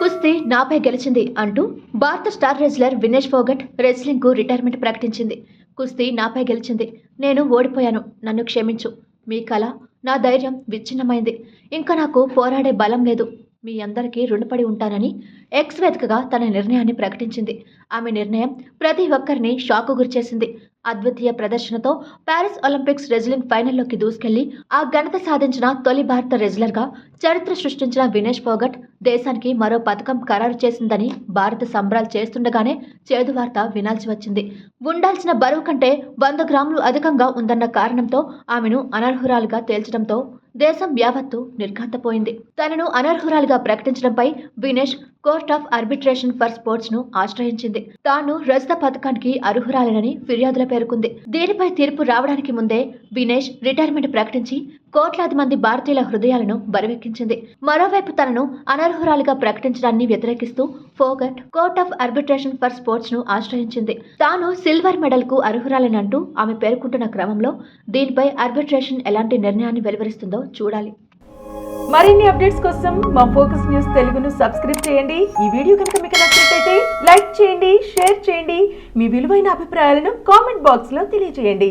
కుస్తీ నాపై గెలిచింది అంటూ భారత స్టార్ రెజ్లర్ వినేష్ ఫోగట్ రెజ్లింగ్కు రిటైర్మెంట్ ప్రకటించింది. కుస్తీ నాపై గెలిచింది. నేను ఓడిపోయాను. నన్ను క్షమించు. మీ కళ నా ధైర్యం విచ్ఛిన్నమైంది. ఇంకా నాకు పోరాడే బలం లేదు. మీ అందరికీ రుణపడి ఉంటానని ఎక్స్ వేదికగా తన నిర్ణయాన్ని ప్రకటించింది. ఆమె నిర్ణయం ప్రతి ఒక్కరిని షాకు గురిచేసింది. అద్వితీయ ప్రదర్శనతో ప్యారిస్ ఒలింపిక్స్ రెజ్లింగ్ ఫైనల్లోకి దూసుకెళ్ళి ఆ ఘనత సాధించిన తొలి భారత రెజ్లర్గా చరిత్ర సృష్టించిన వినేష్ ఫోగట్ దేశానికి మరో పథకం ఖరారు చేసిందని భారత సంబరాలు చేస్తుండగానే చేదు వార్త వినాల్సి వచ్చింది. ఉండాల్సిన బరువు కంటే వంద గ్రాములు అధికంగా ఉందన్న కారణంతో ఆమెను అనర్హురాలుగా తేల్చడంతో దేశం యావత్తు నిర్ఘాంతపోయింది. తనను అనర్హురాలుగా ప్రకటించడంపై Vinesh court of arbitration for స్పోర్ట్స్ను ఆశ్రయించింది. తాను రజత పథకానికి అర్హురాలనని ఫిర్యాదులో పేర్కొంది. దీనిపై తీర్పు రావడానికి ముందే వినేష్ రిటైర్మెంట్ ప్రకటించి కోట్లాది మంది భారతీయుల హృదయాలను బరువెక్కించింది మరోవైపు తనను అనర్హురాలుగా ప్రకటించడాన్ని వ్యతిరేకిస్తూ Phogat court of arbitration for స్పోర్ట్స్ను ఆశ్రయించింది. తాను సిల్వర్ మెడల్కు అర్హురాలనంటూ ఆమె పేర్కొంటున్న క్రమంలో దీనిపై ఆర్బిట్రేషన్ ఎలాంటి నిర్ణయాన్ని వెలువరిస్తుందో చూడాలి. మరిన్ని అప్డేట్స్ కోసం మా ఫోకస్ న్యూస్ తెలుగును సబ్స్క్రైబ్ చేయండి. ఈ వీడియో కనుక మీకు నచ్చినట్లయితే లైక్ చేయండి షేర్ చేయండి. మీ విలువైన అభిప్రాయాలను కామెంట్ బాక్స్లో తెలియజేయండి.